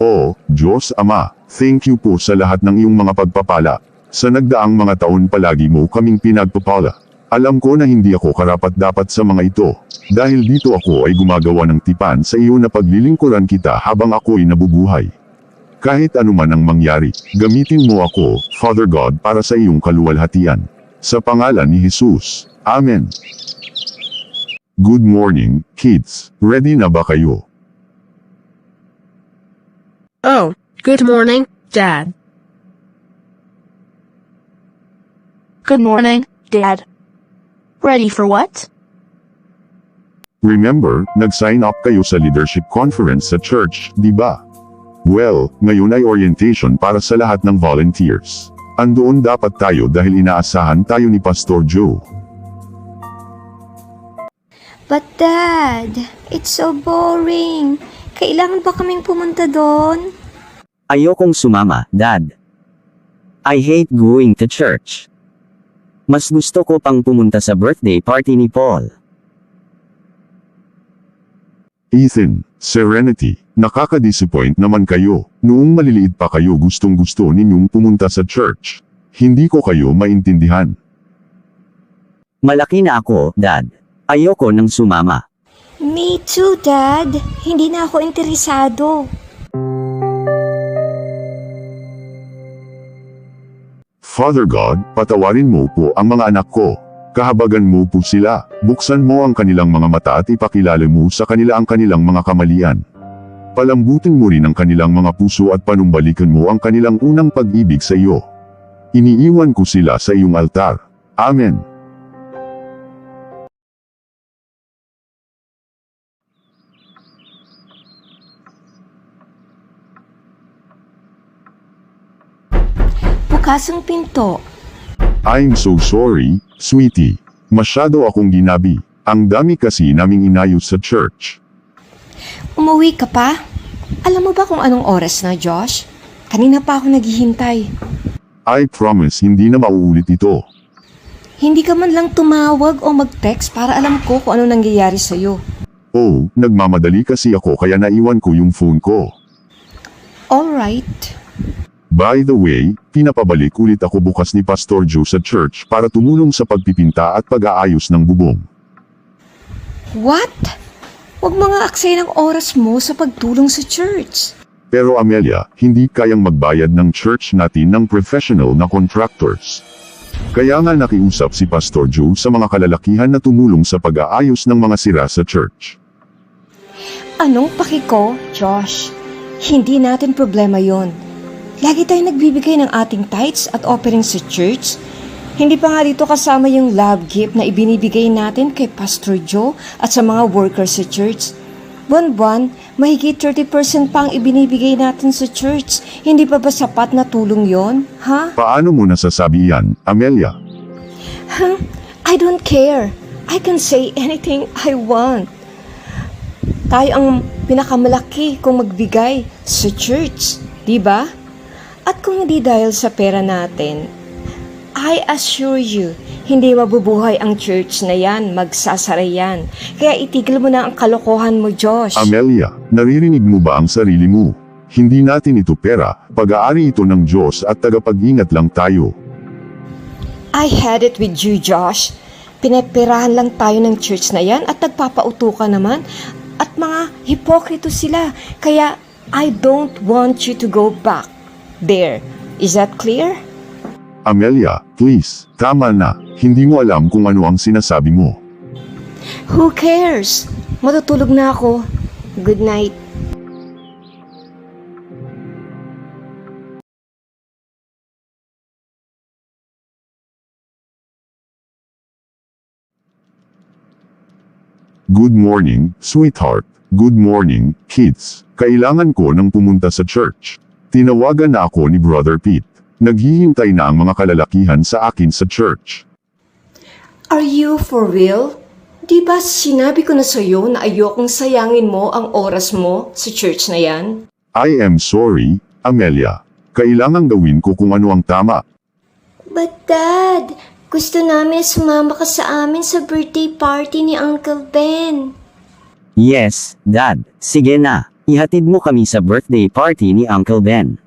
O, Diyos Ama, thank you po sa lahat ng iyong mga pagpapala. Sa nagdaang mga taon palagi mo kaming pinagpapala. Alam ko na hindi ako karapat dapat sa mga ito. Dahil dito ako ay gumagawa ng tipan sa iyo na paglilingkuran kita habang ako'y nabubuhay. Kahit anuman ang mangyari, gamitin mo ako, Father God, para sa iyong kaluwalhatian. Sa pangalan ni Jesus. Amen. Good morning, kids. Ready na ba kayo? Oh, good morning, Dad. Good morning, Dad. Ready for what? Remember, nag-sign up kayo sa leadership conference sa church, di ba? Well, ngayon ay orientation para sa lahat ng volunteers. Andoon dapat tayo dahil inaasahan tayo ni Pastor Joe. But Dad, it's so boring. Kailangan ba kaming pumunta doon? Ayokong sumama, Dad. I hate going to church. Mas gusto ko pang pumunta sa birthday party ni Paul. Ethan, Serenity, nakaka-disappoint naman kayo. Noong maliliit pa kayo gustong gusto ninyong pumunta sa church. Hindi ko kayo maintindihan. Malaki na ako, Dad. Ayoko nang sumama. Me too, Dad. Hindi na ako interesado. Father God, patawarin mo po ang mga anak ko. Kahabagan mo po sila, buksan mo ang kanilang mga mata at ipakilala mo sa kanila ang kanilang mga kamalian. Palambutin mo rin ang kanilang mga puso at panumbalikan mo ang kanilang unang pag-ibig sa iyo. Iniiwan ko sila sa iyong altar. Amen. Bukas ang pinto. I'm so sorry, sweetie. Masyado akong ginabi. Ang dami kasi naming inayos sa church. Umuwi ka pa? Alam mo ba kung anong oras na, Josh? Kanina pa ako naghihintay. I promise hindi na mauulit ito. Hindi ka man lang tumawag o mag-text para alam ko kung ano nangyayari sa'yo. Oh, nagmamadali kasi ako kaya naiwan ko yung phone ko. Alright. By the way, pinapabalik ulit ako bukas ni Pastor Joe sa church para tumulong sa pagpipinta at pag-aayos ng bubong. What? Huwag mga aksay ng oras mo sa pagtulong sa church. Pero Amelia, hindi kayang magbayad ng church natin ng professional na contractors. Kaya nga nakiusap si Pastor Joe sa mga kalalakihan na tumulong sa pag-aayos ng mga sira sa church. Anong paki ko, Josh? Hindi natin problema yon. Lagi tayong nagbibigay ng ating tithes at offering sa church. Hindi pa nga dito kasama yung love gift na ibinibigay natin kay Pastor Joe at sa mga workers sa church. Buwan-buwan, mahigit 30% pa ang ibinibigay natin sa church. Hindi pa ba sapat na tulong yon, ha? Paano mo nasasabi yan, Amelia? Huh? I don't care. I can say anything I want. Tayo ang pinakamalaki kung magbigay sa church, di ba? At kung hindi dahil sa pera natin, I assure you, hindi mabubuhay ang church na yan, magsasara yan. Kaya itigil mo na ang kalokohan mo, Josh. Amelia, naririnig mo ba ang sarili mo? Hindi natin ito pera, pag-aari ito ng Diyos at tagapag-ingat lang tayo. I had it with you, Josh. Pinapirahan lang tayo ng church na yan at nagpapauto ka naman. At mga hipokrito sila. Kaya I don't want you to go back there. Is that clear? Amelia, please, tama na, hindi mo alam kung ano ang sinasabi mo. Who cares? Matutulog na ako. Good night. Good morning, sweetheart. Good morning, kids. Kailangan ko nang pumunta sa church. Tinawagan na ako ni Brother Pete. Naghihintay na ang mga kalalakihan sa akin sa church. Are you for real? Di ba sinabi ko na sa'yo na ayokong sayangin mo ang oras mo sa church na yan? I am sorry, Amelia. Kailangan gawin ko kung ano ang tama. But Dad, gusto namin sumama ka sa amin sa birthday party ni Uncle Ben. Yes, Dad. Sige na. Ihatid mo kami sa birthday party ni Uncle Ben.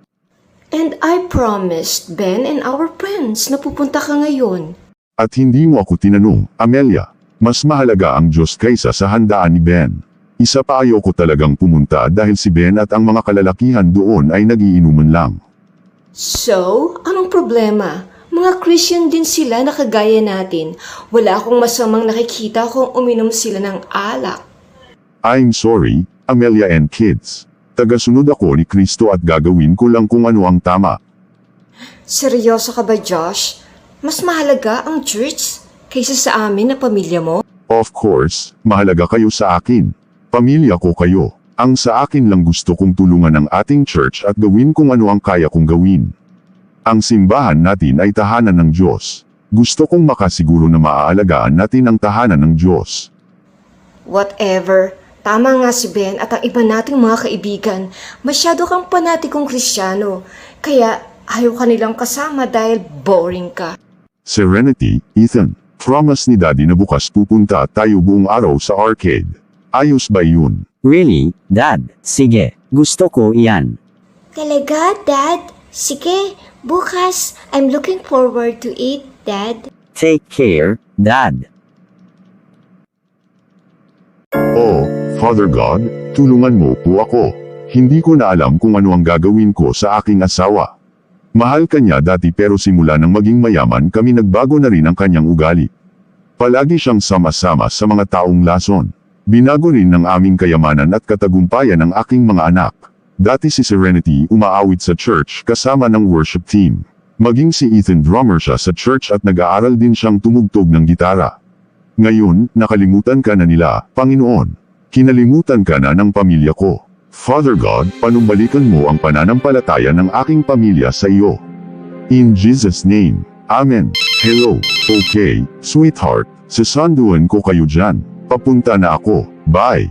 And I promised Ben and our friends na pupunta ka ngayon. At hindi mo ako tinanong, Amelia. Mas mahalaga ang Diyos kaysa sa handaan ni Ben. Isa pa ayoko talagang pumunta dahil si Ben at ang mga kalalakihan doon ay nagiinuman lang. So, anong problema? Mga Christian din sila na kagaya natin. Wala akong masamang nakikita kung uminom sila ng alak. I'm sorry, Amelia and kids. Tagasunod ako ni Kristo at gagawin ko lang kung ano ang tama. Seryoso ka ba, Josh? Mas mahalaga ang church kaysa sa amin na pamilya mo? Of course, mahalaga kayo sa akin. Pamilya ko kayo. Ang sa akin lang gusto kong tulungan ang ating church at gawin kung ano ang kaya kong gawin. Ang simbahan natin ay tahanan ng Diyos. Gusto kong makasiguro na maaalagaan natin ang tahanan ng Diyos. Whatever. Tama nga si Ben at ang iba nating mga kaibigan. Masyado kang panatikong kristyano. Kaya ayaw ka nilang kasama dahil boring ka. Serenity, Ethan. Promise ni Daddy na bukas pupunta tayo buong araw sa arcade. Ayos ba yun? Really, Dad? Sige, gusto ko iyan. Talaga, Dad? Sige, bukas. I'm looking forward to it, Dad. Take care, Dad. Oh, Father God, tulungan mo po ako. Hindi ko na alam kung ano ang gagawin ko sa aking asawa. Mahal kanya dati pero simula nang maging mayaman kami nagbago na rin ang kanyang ugali. Palagi siyang sama-sama sa mga taong lason. Binago rin ng aming kayamanan at katagumpayan ng aking mga anak. Dati si Serenity umaawit sa church kasama ng worship team. Maging si Ethan drummer siya sa church at nag-aaral din siyang tumugtog ng gitara. Ngayon, nakalimutan ka na nila, Panginoon. Kinalimutan ka na ng pamilya ko. Father God, panumbalikan mo ang pananampalataya ng aking pamilya sa iyo. In Jesus' name. Amen. Hello. Okay, sweetheart. Sasanduan ko kayo dyan. Papunta na ako. Bye.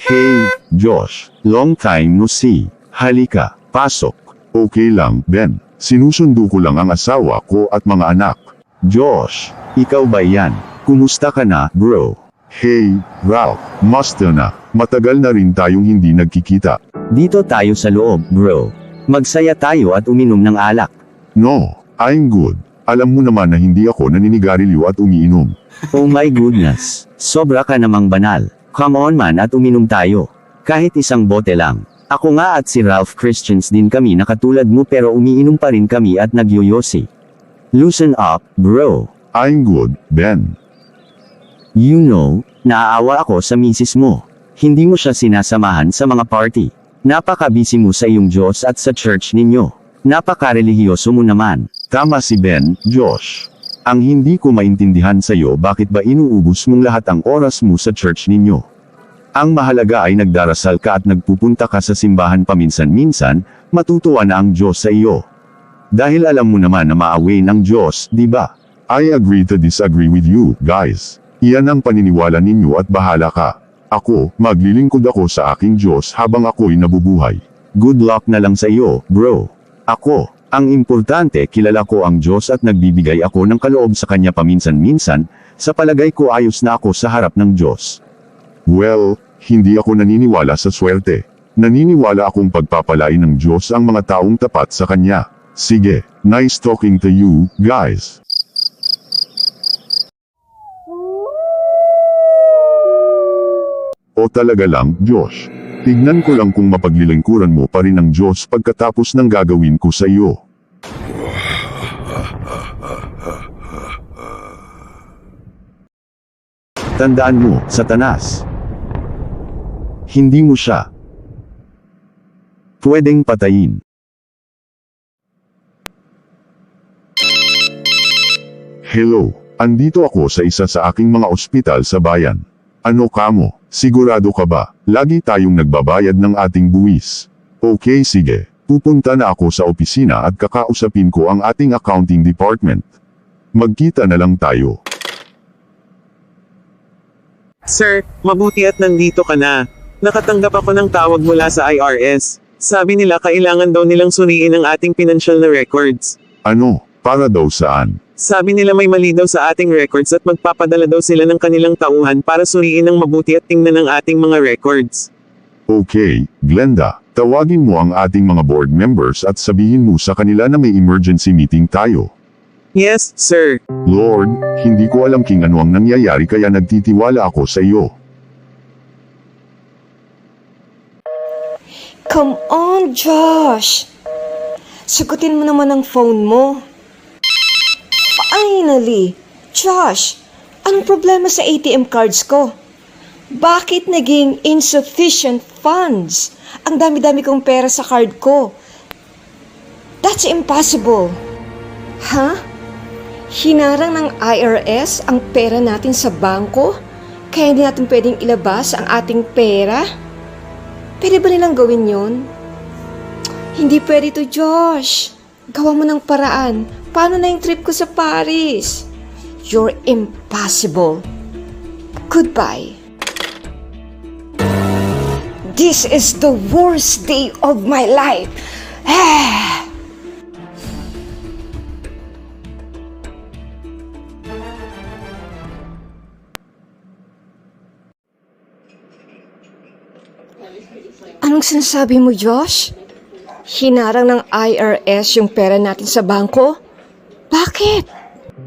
Hey, Josh. Long time no see. Halika, pasok. Okay lang, Ben. Sinusundo ko lang ang asawa ko at mga anak. Josh, ikaw ba yan? Kumusta ka na, bro? Hey, Ralph, musta na? Matagal na rin tayong hindi nagkikita. Dito tayo sa loob, bro. Magsaya tayo at uminom ng alak. No, I'm good. Alam mo naman na hindi ako naninigarilyo at umiinom. Oh my goodness. Sobra ka namang banal. Come on man at uminom tayo. Kahit isang bote lang. Ako nga at si Ralph Christians din kami na katulad mo pero umiinom pa rin kami at nagyoyosi. Loosen up, bro. I'm good, Ben. You know, naaawa ako sa misis mo. Hindi mo siya sinasamahan sa mga party. Napaka-busy mo sa iyong Diyos at sa church ninyo. Napaka-relihiyoso mo naman. Tama si Ben, Josh. Ang hindi ko maintindihan sa iyo bakit ba inuubos mong lahat ang oras mo sa church ninyo. Ang mahalaga ay nagdarasal ka at nagpupunta ka sa simbahan paminsan-minsan, matutuwa na ang Diyos sa iyo. Dahil alam mo naman na maaway ng Diyos, di ba? I agree to disagree with you, guys. Iyan ang paniniwala ninyo at bahala ka. Ako, maglilingkod ako sa aking Diyos habang ako'y nabubuhay. Good luck na lang sa iyo, bro. Ako, ang importante kilala ko ang Diyos at nagbibigay ako ng kaloob sa Kanya paminsan-minsan, sa palagay ko ayos na ako sa harap ng Diyos. Well, hindi ako naniniwala sa swerte. Naniniwala akong pagpapalain ng Diyos ang mga taong tapat sa Kanya. Sige, nice talking to you, guys. O talaga lang, Diyos. Tignan ko lang kung mapaglilingkuran mo pa rin ang Diyos pagkatapos ng gagawin ko sa iyo. Tandaan mo, Satanas. Hindi mo siya pwedeng patayin. Hello, andito ako sa isa sa aking mga ospital sa bayan. Ano ka mo? Sigurado ka ba? Lagi tayong nagbabayad ng ating buwis. Okay sige, pupunta na ako sa opisina at kakausapin ko ang ating accounting department. Magkita na lang tayo. Sir, mabuti at nandito ka na. Nakatanggap ako ng tawag mula sa IRS. Sabi nila kailangan daw nilang suriin ang ating financial na records. Ano, Para daw saan? Sabi nila may mali daw sa ating records at magpapadala daw sila ng kanilang tauhan para suriin ng mabuti at tingnan ang ating mga records. Okay, Glenda, tawagin mo ang ating mga board members at sabihin mo sa kanila na may emergency meeting tayo. Yes, sir. Lord, hindi ko alam king ano ang nangyayari kaya nagtitiwala ako sa iyo. Come on, Josh! Sagutin mo naman ang phone mo. Finally! Josh, anong problema sa ATM cards ko? Bakit naging insufficient funds? Ang dami-dami kong pera sa card ko. That's impossible. Ha? Hinarang ng IRS ang pera natin sa bangko? Kaya hindi natin pwedeng ilabas ang ating pera? Pwede ba nilang gawin yon? Hindi pwede to, Josh. Gawa mo ng paraan. Paano na yung trip ko sa Paris? You're impossible. Goodbye. This is the worst day of my life. Anong sinasabi mo, Josh? Hinarang ng IRS yung pera natin sa bangko? Bakit?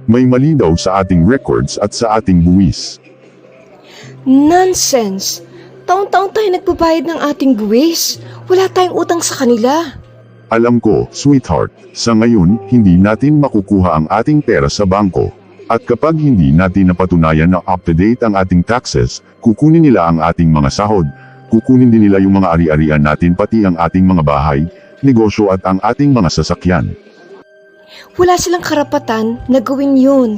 May mali daw sa ating records at sa ating buwis. Nonsense! Taon-taon tayo nagbabayad ng ating buwis. Wala tayong utang sa kanila. Alam ko, sweetheart, sa ngayon, hindi natin makukuha ang ating pera sa bangko. At kapag hindi natin napatunayan na up-to-date ang ating taxes, kukunin nila ang ating mga sahod, kukunin din nila yung mga ari-arian natin pati ang ating mga bahay, negosyo at ang ating mga sasakyan. Wala silang karapatan na gawin yun.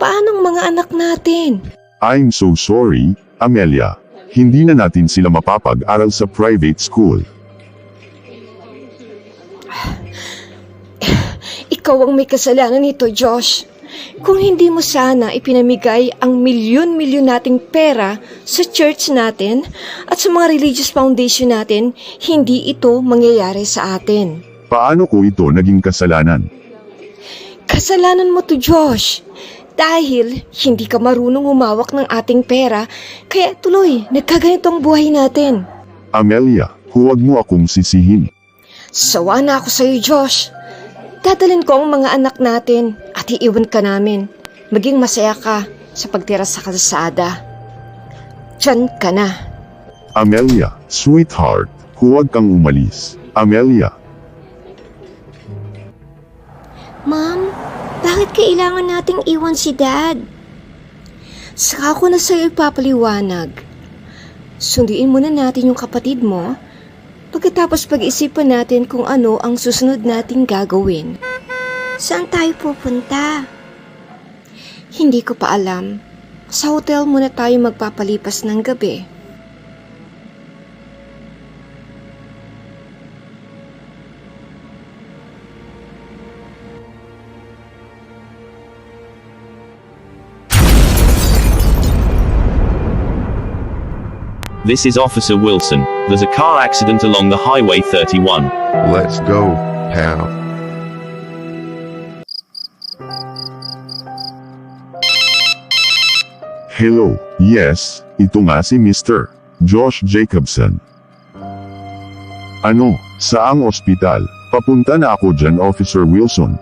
Paano ang mga anak natin? I'm so sorry, Amelia. Hindi na natin sila mapapag-aral sa private school. Ikaw ang may kasalanan nito, Josh. Kung hindi mo sana ipinamigay ang milyon-milyon nating pera sa church natin at sa mga religious foundation natin, hindi ito mangyayari sa atin. Paano ko ito naging kasalanan? Kasalanan mo to, Josh. Dahil hindi ka marunong humawak ng ating pera, kaya tuloy, nagkaganito ang buhay natin. Amelia, huwag mo akong sisihin. Sawa na ako sa'yo, Josh. Dadalhin ko ang mga anak natin at iiwan ka namin. Maging masaya ka sa pagtira sa kalsada. Diyan ka na. Amelia, sweetheart, huwag kang umalis. Amelia, bakit kailangan nating iwan si Dad? Saka ko na sa'yo ipapaliwanag. Sunduin muna natin yung kapatid mo. Pagkatapos pag-isipan natin kung ano ang susunod nating gagawin. Saan tayo pupunta? Hindi ko pa alam. Sa hotel muna tayo magpapalipas ng gabi. This is Officer Wilson. There's a car accident along the Highway 31. Let's go, pal. hello, yes, ito nga si Mr. Josh Jacobson. Ano, saang ospital? Papunta na ako dyan, Officer Wilson.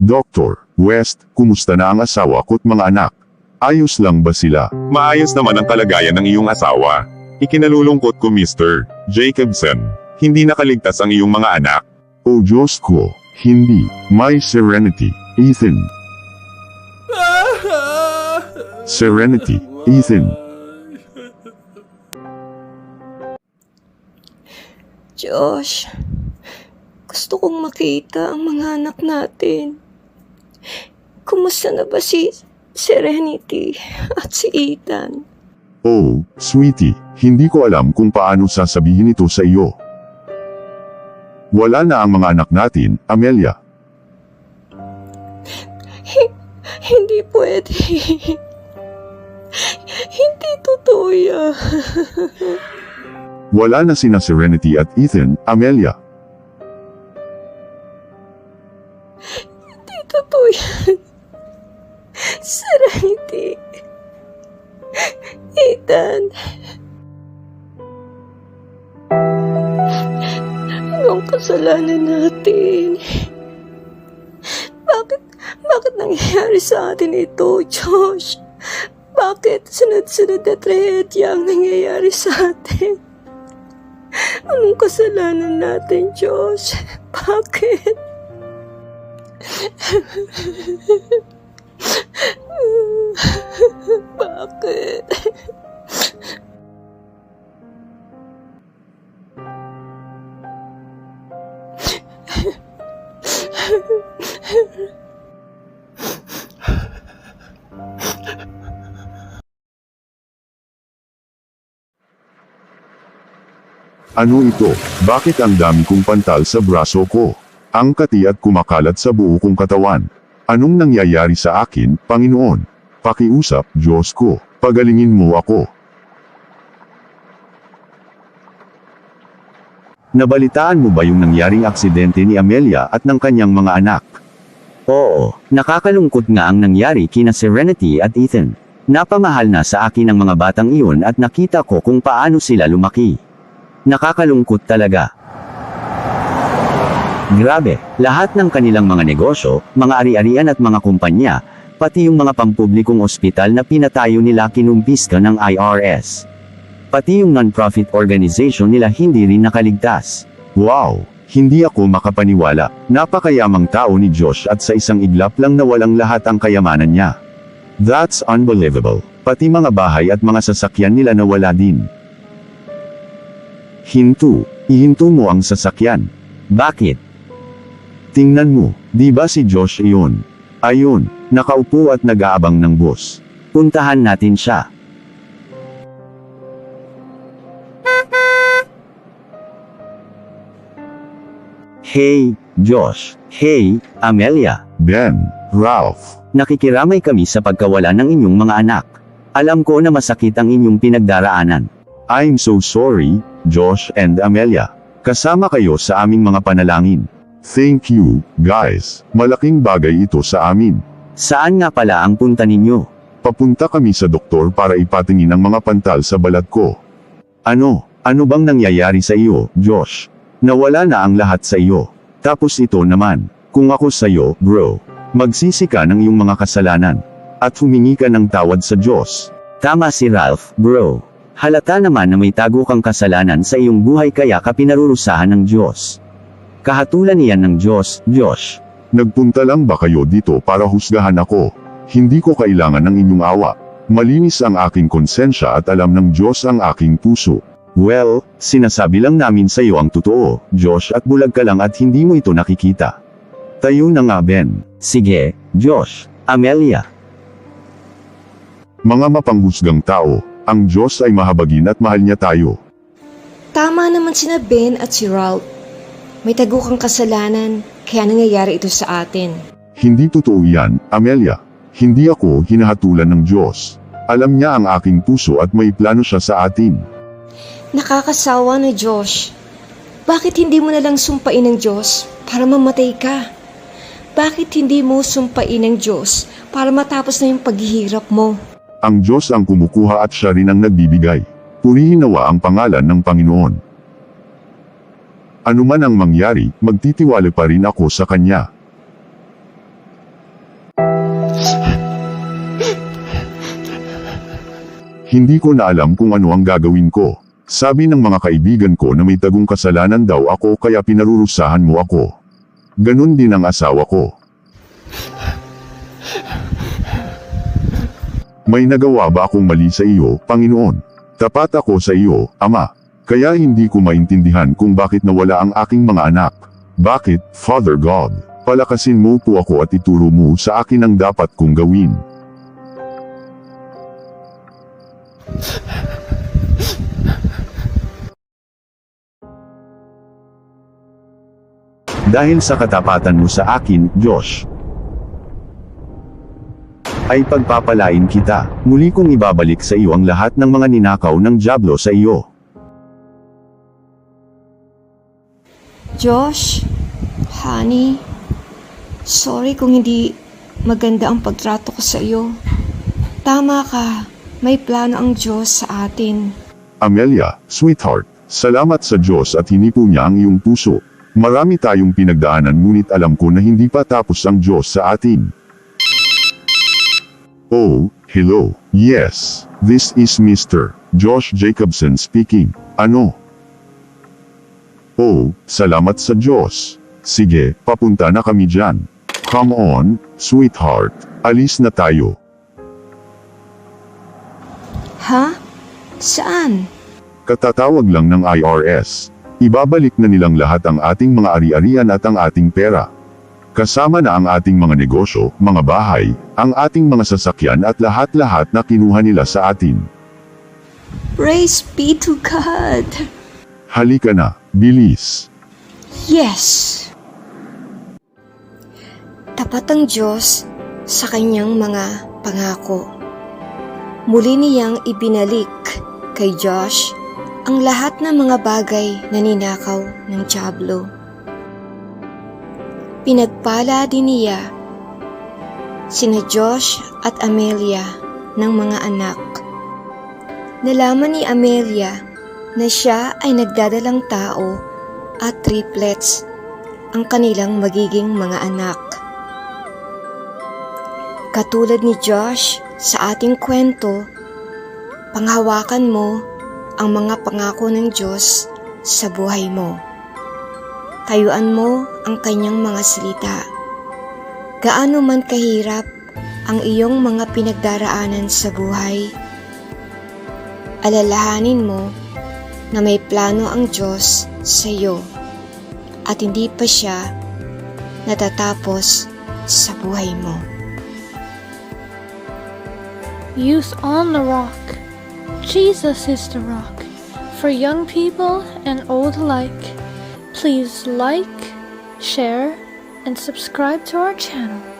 Doctor, West, kumusta na ang asawa ko't mga anak? Ayos lang ba sila? Maayos naman ang kalagayan ng iyong asawa. Ikinalulungkot ko Mr. Jacobson. Hindi nakaligtas ang iyong mga anak. O Diyos ko, hindi, my serenity, Ethan. Serenity, Ethan. Josh, gusto kong makita ang mga anak natin. Kumusta na ba si Serenity at si Ethan? Oh, sweetie, hindi ko alam kung paano sasabihin ito sa iyo. Wala na ang mga anak natin, Amelia. Hindi pwede. Hindi totoo yan. Wala na sina Serenity at Ethan, Amelia. totoo yan. Serenity. Ethan. Anong kasalanan natin? Bakit, bakit nangyayari sa atin ito, Josh? Bakit sunod-sunod na trahedya ang nangyayari sa atin? Anong kasalanan natin, Josh? Bakit? Bakit? Ano ito? Bakit ang dami kong pantal sa braso ko? Ang kati at kumakalat sa buo kong katawan. Anong nangyayari sa akin, Panginoon? Pakiusap, Diyos ko. Pagalingin mo ako. Nabalitaan mo ba yung nangyaring aksidente ni Amelia at ng kanyang mga anak? Oo, nakakalungkot nga ang nangyari kina Serenity at Ethan. Napamahal na sa akin ang mga batang iyon at nakita ko kung paano sila lumaki. Nakakalungkot talaga. Grabe, lahat ng kanilang mga negosyo, mga ari-arian at mga kumpanya, pati yung mga pampublikong ospital na pinatayo nila kinumpiska ng IRS. Pati yung non-profit organization nila hindi rin nakaligtas. Wow! Hindi ako makapaniwala. Napakayamang tao ni Josh at sa isang iglap lang nawalang lahat ang kayamanan niya. That's unbelievable. Pati mga bahay at mga sasakyan nila nawala din. Hinto, ihinto mo ang sasakyan. Bakit? Tingnan mo, di ba si Josh iyon? Ayun, nakaupo at nag-aabang ng bus. Puntahan natin siya. Hey, Josh. Hey, Amelia. Ben, Ralph. Nakikiramay kami sa pagkawala ng inyong mga anak. Alam ko na masakit ang inyong pinagdaraanan. I'm so sorry, Josh and Amelia. Kasama kayo sa aming mga panalangin. Thank you, guys. Malaking bagay ito sa amin. Saan nga pala ang punta ninyo? Papunta kami sa doktor para ipatingin ang mga pantal sa balat ko. Ano? Ano bang nangyayari sa iyo, Josh? Nawala na ang lahat sa iyo. Tapos ito naman, kung ako sa iyo, bro, magsisi ka ng iyong mga kasalanan. At humingi ka ng tawad sa Diyos. Tama si Ralph, bro. Halata naman na may tago kang kasalanan sa iyong buhay kaya ka pinarurusahan ng Diyos. Kahatulan niyan ng Diyos, Josh. Nagpunta lang ba kayo dito para husgahan ako? Hindi ko kailangan ng inyong awa. Malinis ang aking konsensya at alam ng Diyos ang aking puso. Well, sinasabi lang namin sa iyo ang totoo, Josh at bulag ka lang at hindi mo ito nakikita. Tayo na nga Ben. Sige, Josh, Amelia. Mga mapanghusgang tao, ang Diyos ay mahabagin at mahal niya tayo. Tama naman sina Ben at si Ralph. May tagukang kasalanan, kaya nangyayari ito sa atin. Hindi totoo yan, Amelia. Hindi ako hinahatulan ng Diyos. Alam niya ang aking puso at may plano siya sa atin. Nakakasawa na Josh. Bakit hindi mo nalang sumpain ng Diyos para mamatay ka? Bakit hindi mo sumpain ng Diyos para matapos na yung paghihirap mo? Ang Diyos ang kumukuha at siya rin ang nagbibigay. Purihin nawa ang pangalan ng Panginoon. Ano man ang mangyari, magtitiwala pa rin ako sa Kanya. Hindi ko na alam kung ano ang gagawin ko. Sabi ng mga kaibigan ko na may tagong kasalanan daw ako kaya pinarurusahan mo ako. Ganon din ang asawa ko. May nagawa ba akong mali sa iyo, Panginoon? Tapat ako sa iyo, Ama. Kaya hindi ko maintindihan kung bakit nawala ang aking mga anak. Bakit, Father God? Palakasin mo po ako at ituro mo sa akin ang dapat kong gawin. Dahil sa katapatan mo sa akin, Josh, ay pagpapalain kita. Muli kong ibabalik sa iyo ang lahat ng mga ninakaw ng Diablo sa iyo. Josh, honey, Sorry kung hindi maganda ang pagtrato ko sa iyo. Tama ka, may plano ang Diyos sa atin. Amelia, sweetheart, salamat sa Diyos at hinipo niya ang iyong puso. Marami tayong pinagdaanan ngunit alam ko na hindi pa tapos ang Diyos sa atin. Oh, hello. Yes, this is Mr. Josh Jacobson speaking. Ano? Oh, salamat sa Diyos. Sige, papunta na kami dyan. Come on, sweetheart. Alis na tayo. Ha? Saan? Katatawag lang ng IRS. Ibabalik na nilang lahat ang ating mga ari-arian at ang ating pera. Kasama na ang ating mga negosyo, mga bahay, ang ating mga sasakyan at lahat-lahat na kinuha nila sa atin. Praise be to God! Halika na, bilis. Yes! Tapat ang Diyos sa kanyang mga pangako. Muli niyang ibinalik kay Josh ang lahat ng mga bagay na ninakaw ng Diablo. Pinagpala din niya sina Josh at Amelia ng mga anak. Nalaman ni Amelia na siya ay nagdadalang tao at triplets ang kanilang magiging mga anak. Katulad ni Josh sa ating kwento, panghawakan mo ang mga pangako ng Diyos sa buhay mo. Tayuan mo ang kanyang mga salita. Gaano man kahirap ang iyong mga pinagdaraanan sa buhay, alalahanin mo na may plano ang Diyos sa iyo at hindi pa siya natatapos sa buhay mo. Youth on the Rock. Jesus is the rock. For young people and old alike, please like, share, and subscribe to our channel.